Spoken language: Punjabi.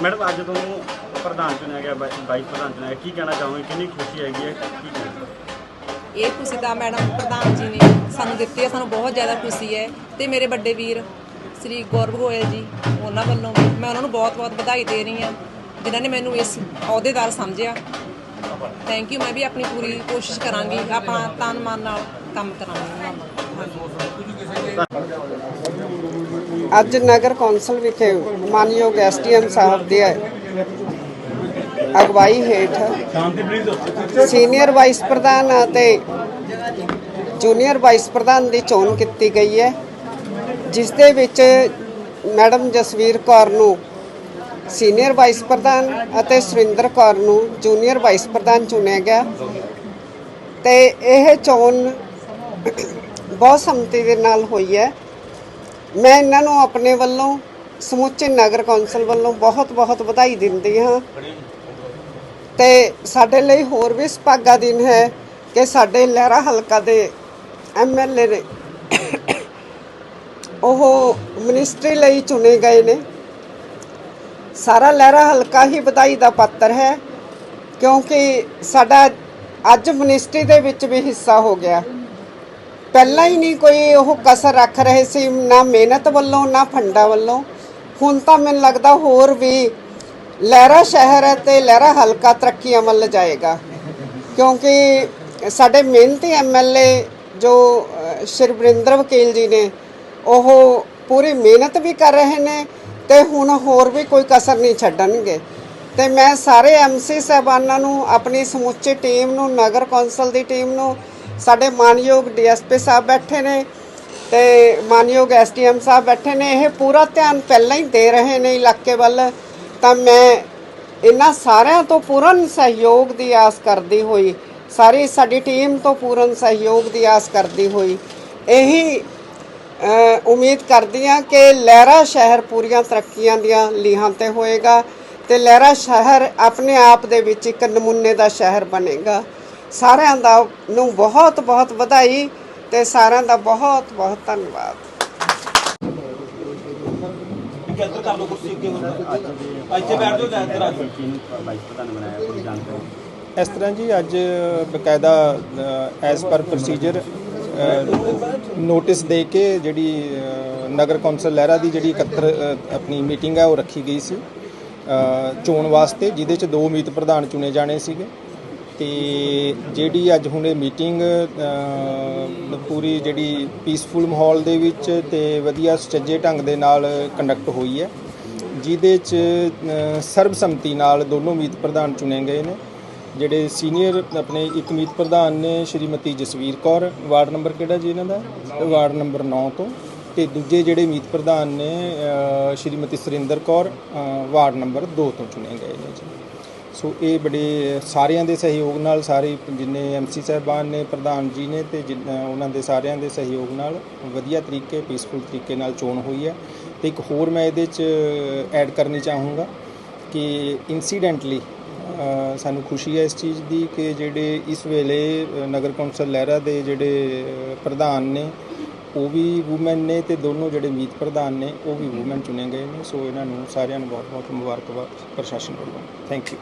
ਅੱਜ ਤੁਹਾਨੂੰ ਪ੍ਰਧਾਨ ਚੁਣਿਆ ਗਿਆ ਵਾਈ- ਵਾਈਸ ਪ੍ਰਧਾਨ ਚੁਣਿਆ ਗਿਆ। ਕੀ ਕਹਿਣਾ ਚਾਹੋਗੇ? ਕਿੰਨੀ ਖੁਸ਼ੀ ਹੈਗੀ ਹੈ? ਕੀ ਕਹਿਣਾ ਇਹ ਖੁਸ਼ੀ ਤਾਂ ਮੈਡਮ ਪ੍ਰਧਾਨ ਜੀ ਨੇ ਸਾਨੂੰ ਦਿੱਤੀ ਹੈ। ਸਾਨੂੰ ਬਹੁਤ ਜ਼ਿਆਦਾ ਖੁਸ਼ੀ ਹੈ। ਤੇ ਮੇਰੇ ਵੱਡੇ ਵੀਰ ਸ੍ਰੀ ਗੌਰਵ ਗੋਇਲ ਜੀ ਉਹਨਾਂ ਵੱਲੋਂ ਵੀ ਮੈਂ ਉਹਨਾਂ ਨੂੰ ਬਹੁਤ-ਬਹੁਤ ਵਧਾਈ ਦੇ ਰਹੀ ਹਾਂ ਜਿਨ੍ਹਾਂ ਨੇ ਮੈਨੂੰ ਇਸ ਅਹੁਦੇਦਾਰ ਸਮਝਿਆ। ਥੈਂਕ ਯੂ ਮੈਂ ਵੀ ਆਪਣੀ ਪੂਰੀ ਕੋਸ਼ਿਸ਼ ਕਰਾਂਗੀ। ਆਪਣਾ ਤਨ ਮਨ ਨਾਲ ਕੰਮ ਕਰਾਂਗੀ। ਹਾਂਜੀ ਅੱਜ ਨਗਰ ਕੌਂਸਲ ਵਿਖੇ ਮਾਨਯੋਗ ਐਸਡੀਐਮ ਸਾਹਿਬ ਦੇ ਅਗਵਾਈ ਹੇਠ ਸੀਨੀਅਰ ਵਾਈਸ ਪ੍ਰਧਾਨ ਅਤੇ ਜੂਨੀਅਰ ਵਾਈਸ ਪ੍ਰਧਾਨ ਦੀ ਚੋਣ ਕੀਤੀ ਗਈ ਹੈ, ਜਿਸ ਦੇ ਵਿੱਚ ਮੈਡਮ ਜਸਵੀਰ ਕੌਰ ਨੂੰ ਸੀਨੀਅਰ ਵਾਈਸ ਪ੍ਰਧਾਨ ਅਤੇ ਸੁਰਿੰਦਰ ਕੌਰ ਨੂੰ ਜੂਨੀਅਰ ਵਾਈਸ ਪ੍ਰਧਾਨ ਚੁਣਿਆ ਗਿਆ ਤੇ ਇਹ ਚੋਣ ਬਹੁਤ ਸੰਮਤੀ ਦੇ ਨਾਲ ਹੋਈ ਹੈ। ਮੈਂ ਇਹਨਾਂ ਨੂੰ ਆਪਣੇ ਵੱਲੋਂ ਸਮੁੱਚੇ ਨਗਰ ਕੌਂਸਲ ਵੱਲੋਂ ਬਹੁਤ-ਬਹੁਤ ਵਧਾਈ ਦਿੰਦੀ ਹਾਂ। ਤੇ ਸਾਡੇ ਲਈ ਹੋਰ ਵੀ ਸੁਭਾਗਾ ਦਿਨ ਹੈ ਕਿ ਸਾਡੇ ਲਹਿਰਾ ਹਲਕਾ ਦੇ ਐਮਐਲਏ ਨੇ ਉਹ ਮਿਨਿਸਟਰੀ ਲਈ ਚੁਣੇ ਗਏ ਨੇ। ਸਾਰਾ ਲਹਿਰਾ ਹਲਕਾ ਹੀ ਵਧਾਈ ਦਾ ਪਾਤਰ ਹੈ, ਕਿਉਂਕਿ ਸਾਡਾ ਅੱਜ ਮਿਨਿਸਟਰੀ ਦੇ ਵਿੱਚ ਵੀ ਹਿੱਸਾ ਹੋ ਗਿਆ। ਪਹਿਲਾਂ ਹੀ ਨਹੀਂ ਕੋਈ ਉਹ ਕਸਰ ਰੱਖ ਰਹੇ ਸੀ, ਨਾ ਮਿਹਨਤ ਵੱਲੋਂ, ਨਾ ਫੰਡਾ ਵੱਲੋਂ। ਹੁਣ ਤਾਂ ਮੈਨੂੰ ਲੱਗਦਾ ਹੋਰ ਵੀ ਲਹਿਰਾ ਸ਼ਹਿਰ ਹੈ ਤੇ ਲਹਿਰਾ ਹਲਕਾ ਤਰੱਕੀ ਅਮਲ ਜਾਏਗਾ। ਕਿਉਂਕਿ ਸਾਡੇ ਮਿਹਨਤੀ ਐਮਐਲਏ ਜੋ ਸ਼੍ਰੀ ਵਰਿੰਦਰ ਵਕੀਲ ਜੀ ਨੇ, ਉਹ ਪੂਰੀ ਮਿਹਨਤ ਵੀ ਕਰ ਰਹੇ ਨੇ ਤੇ ਹੁਣ ਹੋਰ ਵੀ ਕੋਈ ਕਸਰ ਨਹੀਂ ਛੱਡਣਗੇ। ਤੇ ਮੈਂ ਸਾਰੇ ਐਮਸੀ ਸਾਹਿਬਾਨਾਂ ਨੂੰ, ਆਪਣੀ ਸਮੁੱਚੀ ਟੀਮ ਨੂੰ, ਨਗਰ ਕੌਂਸਲ ਦੀ ਟੀਮ ਨੂੰ ਸਾਡੇ ਮਾਨਯੋਗ ਡੀਐਸਪੀ ਸਾਹਿਬ ਬੈਠੇ ਨੇ ਤੇ ਮਾਨਯੋਗ ਐਸਡੀਐਮ ਸਾਹਿਬ ਬੈਠੇ ਨੇ, ਇਹ ਪੂਰਾ ਧਿਆਨ ਪਹਿਲਾਂ ਹੀ ਦੇ ਰਹੇ ਨੇ ਇਲਾਕੇ ਵੱਲ। ਤਾਂ ਮੈਂ ਇਹਨਾਂ ਸਾਰਿਆਂ ਤੋਂ ਪੂਰਨ ਸਹਿਯੋਗ ਦੀ ਆਸ ਕਰਦੀ ਹੋਈ, ਸਾਰੀ ਸਾਡੀ ਟੀਮ ਤੋਂ ਪੂਰਨ ਸਹਿਯੋਗ ਦੀ ਆਸ ਕਰਦੀ ਹੋਈ, ਇਹੀ ਉਮੀਦ ਕਰਦੀ ਹਾਂ ਕਿ ਲਹਿਰਾ ਸ਼ਹਿਰ ਪੂਰੀਆਂ ਤਰੱਕੀਆਂ ਦੀਆਂ ਲੀਹਾਂ ਤੇ ਹੋਏਗਾ ਤੇ ਲਹਿਰਾ ਸ਼ਹਿਰ ਆਪਣੇ ਆਪ ਦੇ ਵਿੱਚ ਇੱਕ ਨਮੂਨੇ ਦਾ ਸ਼ਹਿਰ ਬਣੇਗਾ। ਸਾਰਿਆਂ ਦਾ ਨੂੰ ਬਹੁਤ ਬਹੁਤ ਵਧਾਈ ਤੇ ਸਾਰਿਆਂ ਦਾ ਬਹੁਤ ਬਹੁਤ ਧੰਨਵਾਦ। ਇੱਥੇ ਬੈਠ ਜਾਓ ਇੱਧਰ ਆ ਇਸ ਤਰ੍ਹਾਂ ਜੀ ਅੱਜ ਬਕਾਇਦਾ ਐਜ਼ ਪਰ ਪ੍ਰੋਸੀਜਰ ਨੋਟਿਸ ਦੇ ਕੇ ਜਿਹੜੀ ਨਗਰ ਕੌਂਸਲ ਲਹਿਰਾ ਦੀ ਜਿਹੜੀ 71 ਅ, ਆਪਣੀ ਮੀਟਿੰਗ ਹੈ ਉਹ ਰੱਖੀ ਗਈ ਸੀ। ਚੋਣ ਵਾਸਤੇ ਜਿਹਦੇ ਚ ਦੋ ਉਮੀਦ ਪ੍ਰਧਾਨ ਚੁਣੇ ਜਾਣੇ ਸੀਗੇ। ਤੇ ਜਿਹੜੀ ਅੱਜ ਹੁਣ ਇਹ ਮੀਟਿੰਗ ਪੂਰੀ ਜਿਹੜੀ ਪੀਸਫੁਲ ਮਾਹੌਲ ਦੇ ਵਿੱਚ ਤੇ ਵਧੀਆ ਸੁਚੱਜੇ ਢੰਗ ਦੇ ਨਾਲ ਕੰਡਕਟ ਹੋਈ ਹੈ, ਜਿਹਦੇ ਚ ਸਰਬਸੰਮਤੀ ਨਾਲ ਦੋਨੋਂ ਮੀਤ ਪ੍ਰਧਾਨ ਚੁਣੇ ਗਏ ਨੇ। ਜਿਹੜੇ ਸੀਨੀਅਰ ਆਪਣੇ ਇੱਕ ਮੀਤ ਪ੍ਰਧਾਨ ਨੇ ਸ਼੍ਰੀਮਤੀ ਜਸਵੀਰ ਕੌਰ, ਵਾਰਡ ਨੰਬਰ ਕਿਹੜਾ ਜੀ ਇਹਨਾਂ ਦਾ? ਵਾਰਡ ਨੰਬਰ 9 ਤੋਂ। ਤੇ ਦੂਜੇ ਜਿਹੜੇ ਮੀਤ ਪ੍ਰਧਾਨ ਨੇ ਸ਼੍ਰੀਮਤੀ ਸੁਰਿੰਦਰ ਕੌਰ ਵਾਰਡ ਨੰਬਰ 2 ਤੋਂ ਚੁਣੇ ਗਏ ਨੇ ਜੀ। ਸੋ ਇਹ ਬੜੇ ਸਾਰਿਆਂ ਦੇ ਸਹਿਯੋਗ ਨਾਲ ਸਾਰੇ ਜਿੰਨੇ ਐਮਸੀ ਸਾਹਿਬਾਨ ਨੇ, ਪ੍ਰਧਾਨ ਜੀ ਨੇ ਤੇ ਜਿਨ- ਉਹਨਾਂ ਦੇ ਸਾਰਿਆਂ ਦੇ ਸਹਿਯੋਗ ਨਾਲ ਵਧੀਆ ਤਰੀਕੇ ਪੀਸਫੁਲ ਤਰੀਕੇ ਨਾਲ ਚੋਣ ਹੋਈ ਹੈ। ਤੇ ਇੱਕ ਹੋਰ ਮੈਂ ਇਹਦੇ ਚ ਐਡ ਕਰਨੀ ਚਾਹੂੰਗਾ ਕਿ ਇਨਸੀਡੈਂਟਲੀ ਸਾਨੂੰ ਖੁਸ਼ੀ ਹੈ ਇਸ ਚੀਜ਼ ਦੀ ਕਿ ਜਿਹੜੇ ਇਸ ਵੇਲੇ ਨਗਰ ਕੌਂਸਲ ਲਹਿਰਾ ਦੇ ਜਿਹੜੇ ਪ੍ਰਧਾਨ ਨੇ ਉਹ ਵੀ ਔਮਨ ਨੇ ਤੇ ਦੋਨੋਂ ਜਿਹੜੇ ਮੀਤ ਪ੍ਰਧਾਨ ਨੇ, ਉਹ ਵੀ ਔਮਨ ਚੁਣੇ ਗਏ ਨੇ। ਸੋ ਇਹਨਾਂ ਨੂੰ ਸਾਰਿਆਂ ਨੂੰ ਬਹੁਤ ਬਹੁਤ ਮੁਬਾਰਕਬਾਦ ਪ੍ਰਸ਼ਾਸਨ ਵੱਲੋਂ। Thank you